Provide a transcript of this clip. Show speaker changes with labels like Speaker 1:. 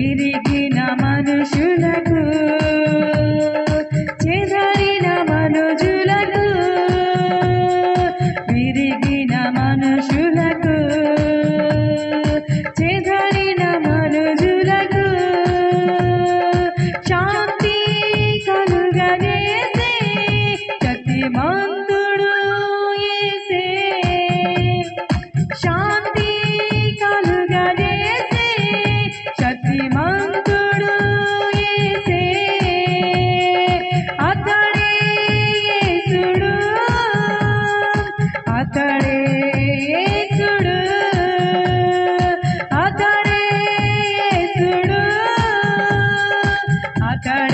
Speaker 1: విరిగిన మనుషులకు చెదరిన మనుషులకు విరిగిన మనుషులు acá